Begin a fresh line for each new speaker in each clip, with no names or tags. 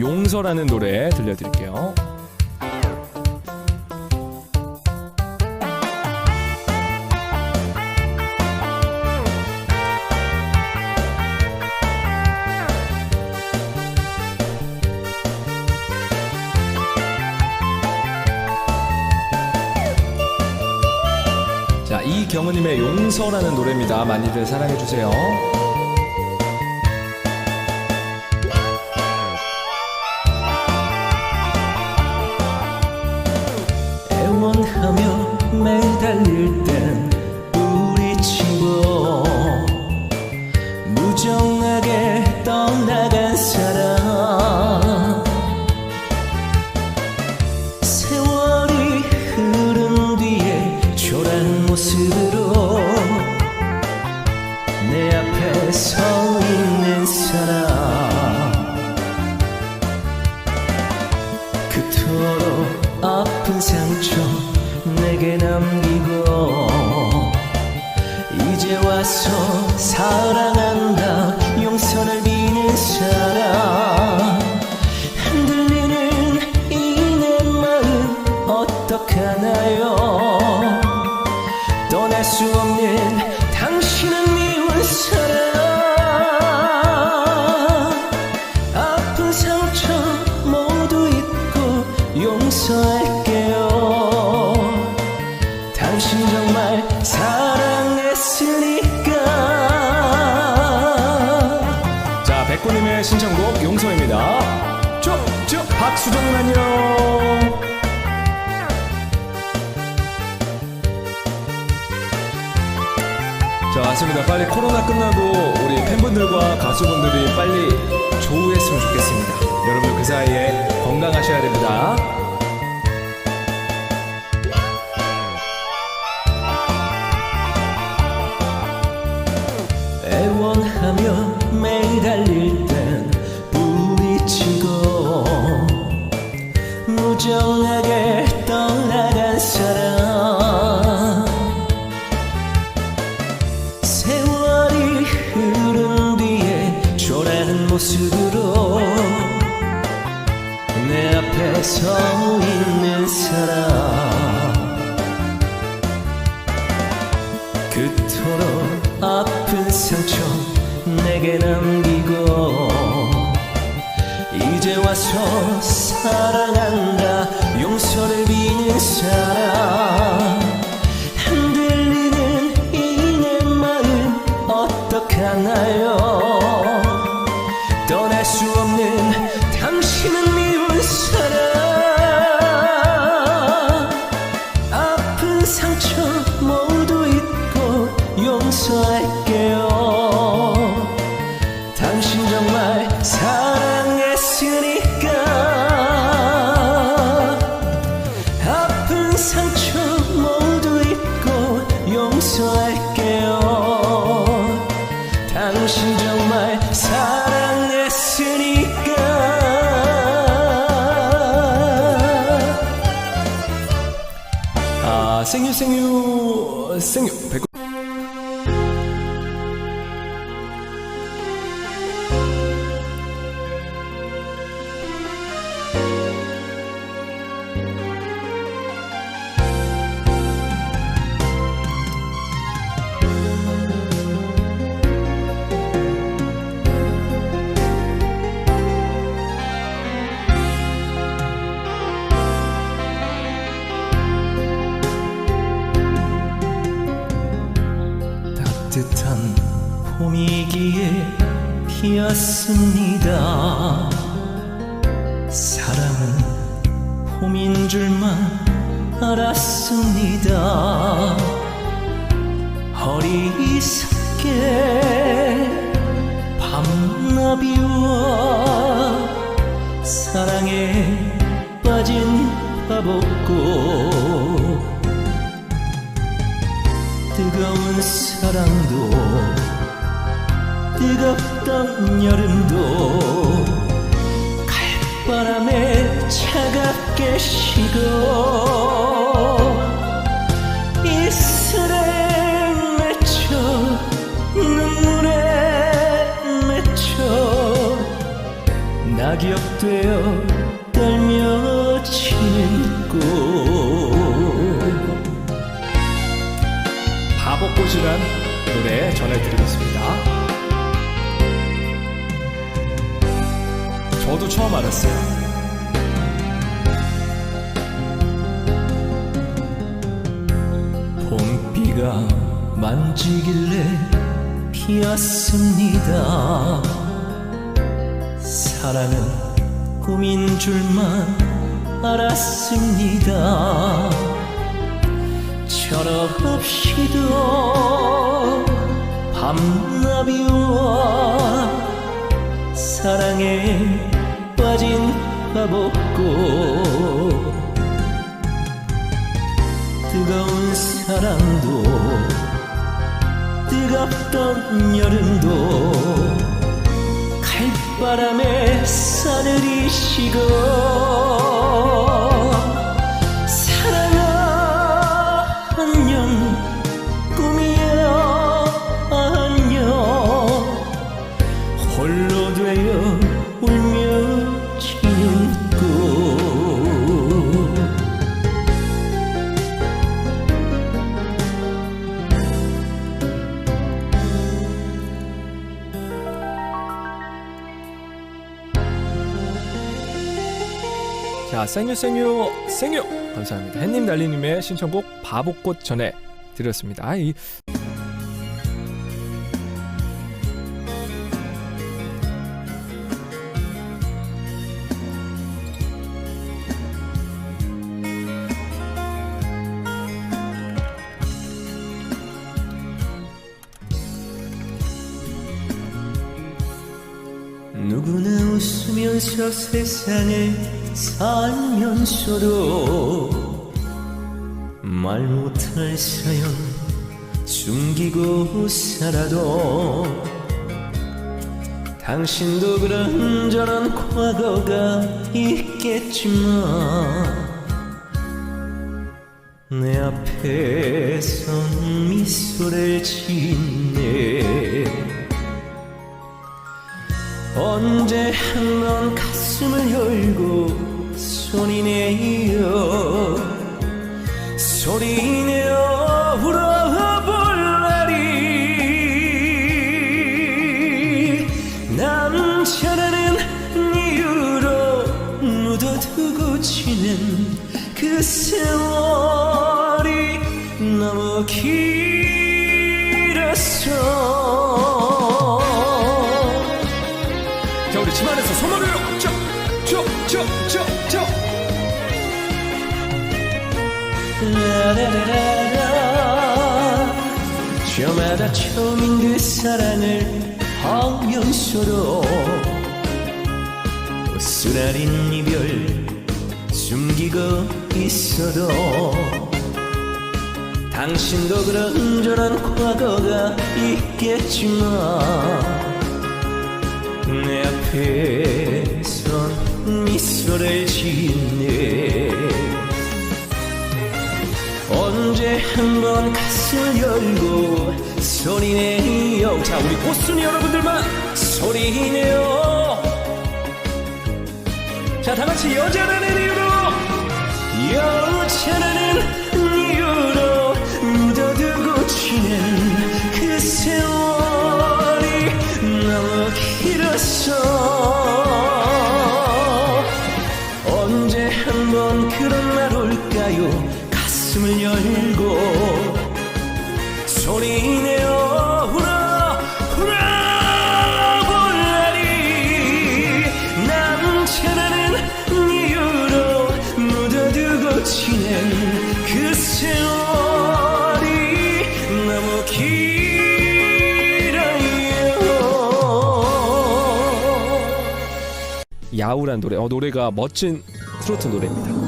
용서라는 노래 들려드릴게요. 자, 이경은님의 용서라는 노래입니다. 많이들 사랑해주세요.
매달릴 땐 친구. 무정하게 떠나간 사람. 세월이 흐른 뒤에 초라한 모습으로 내 앞에 서 있는 사람. 그토록 아픈 상처 내게 남기고 이제 와서 사랑한다. 용서를 비는 사람. 흔들리는 이 내 마음 어떡하나요? 떠날 수 없는 당신은 미운 사람. 아픈 상처 모두 잊고 용서할
맞습니다. 빨리 코로나 끝나고 우리 팬분들과 가수분들이 빨리 조우했으면 좋겠습니다. 여러분 그 사이에 건강하셔야 됩니다.
있는 사람. 그토록 아픈 상처 내게 남기고 이제 와서 사랑한다 용서를 비는 사람 아,
생유, 생유, 생유.
따뜻한 봄이기에 피었습니다. 사랑은 봄인 줄만 알았습니다. 어리석게 밤나비와 사랑에 빠진 바보고 사랑도 뜨겁던 여름도 갈바람에 차갑게 식어 이슬에 맺혀 눈물에 맺혀 낙엽 돼 되어
바보꽃이란 노래 전해드리겠습니다. 저도 처음 알았어요.
봄비가 만지길래 피었습니다 사랑은 꿈인 줄만 알았습니다 철없이도 밤나비와 사랑에 빠진 바보꽃 뜨거운 사랑도 뜨겁던 여름도 칼바람에 싸늘이시고 사
자, 생유 생유 생유 감사합니다. 햇님 달리님의 신청곡 바보꽃 전해 드렸습니다. 아, 이
누구나 웃으면서 세상을 살면서도 말 못할 사연 숨기고 살아도 당신도 그런저런 과거가 있겠지만 내 앞에서 미소를 짓네. 언제 한번 가슴을 열고 소리내어 소리내어 울어 저마다 처음인 그 사랑을 하면서도 쓰라린 이별 숨기고 있어도 당신도 그런 저런 과거가 있겠지만 내 앞에선 미소를 짓네 언제 한번 가슴을 열고 소리내요. 자 우리 꽃순이 여러분들만 소리내요. 자 다같이 여자라는 이유로 여자라는 이유로 묻어두고 지낸 그 세월이 너무 길었어
야우란 노래. 어, 노래가 멋진 트로트 노래입니다.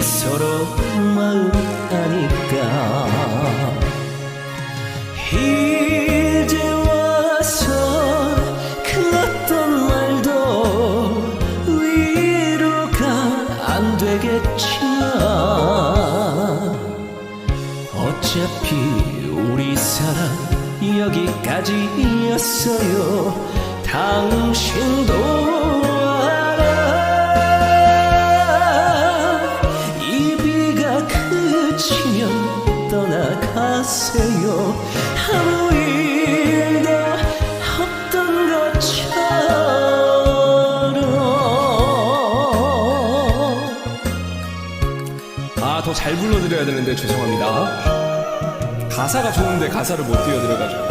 서로 마음 아니까. 이제 와서 그 어떤 말도 위로가 안 되겠지만 어차피 우리 사랑 여기까지였어요. 당신도 떠나가세요 아무 일도 없던 것처럼
아, 더 잘 불러드려야 되는데 죄송합니다. 가사가 좋은데 가사를 못 띄워드려가지고.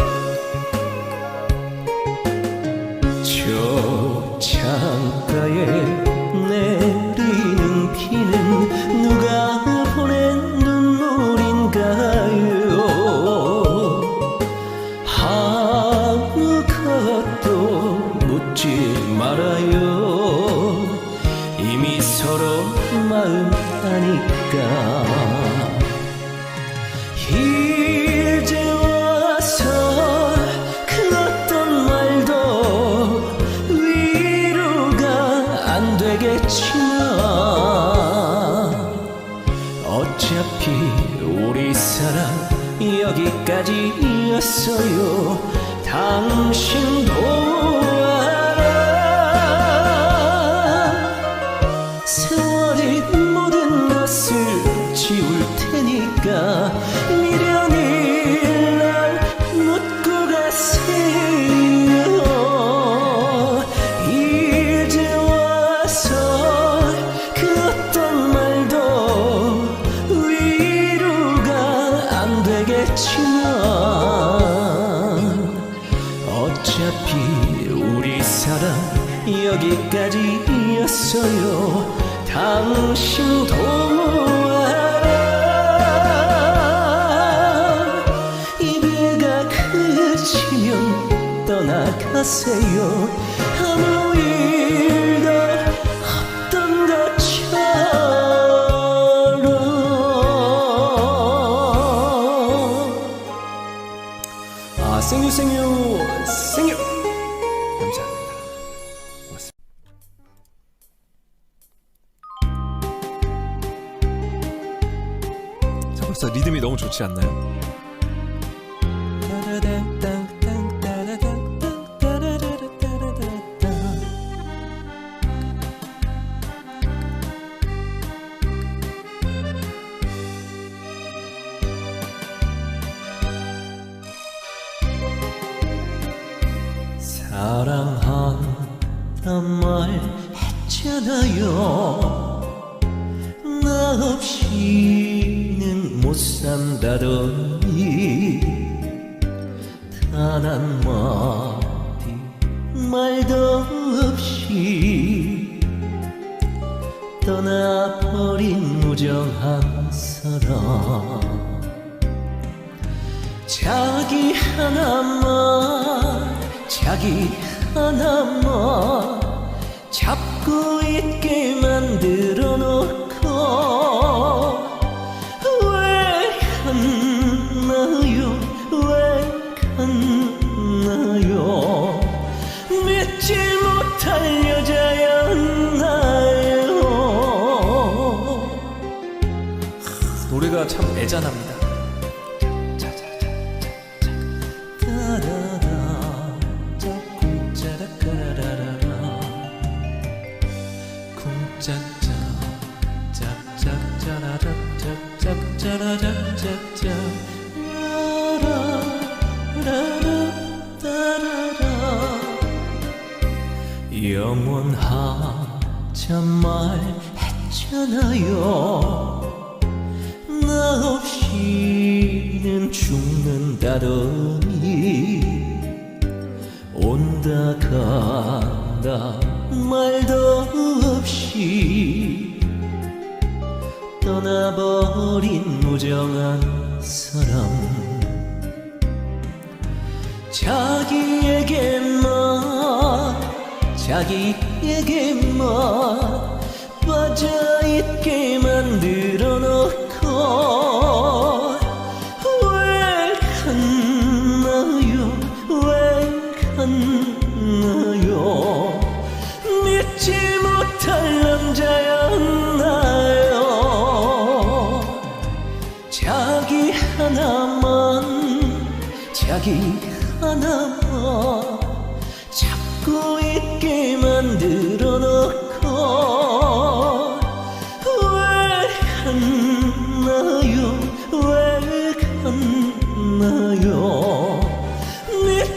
저 창가에 내리는 비는 누가 어차피 우리 사랑 여기까지였어요. 당신도 안 되겠지만 어차피 우리 사랑 여기까지였어요. 당신도 알아 이 배가 그치면 떠나가세요. 아무 일
생유, 생유, 생유! 감사합니다. 고맙습니다. 자, 벌써 리듬이 너무 좋지 않나요?
사랑한단 말 했잖아요? 나 없이는 못 산다더니 단 한마디 말도 없이 떠나버린 무정한 사람. 자기 하나만 자기 하나만 잡고 있게 만들어 놓고 왜 갔나요? 왜 갔나요? 믿지 못할 여자였나요?
노래가 참 애잔합니다.
죽는다더니 온다 간다 말도 없이 떠나버린 무정한 사람. 자기에게만 자기에게만 빠져있게 만들어 놓고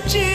empty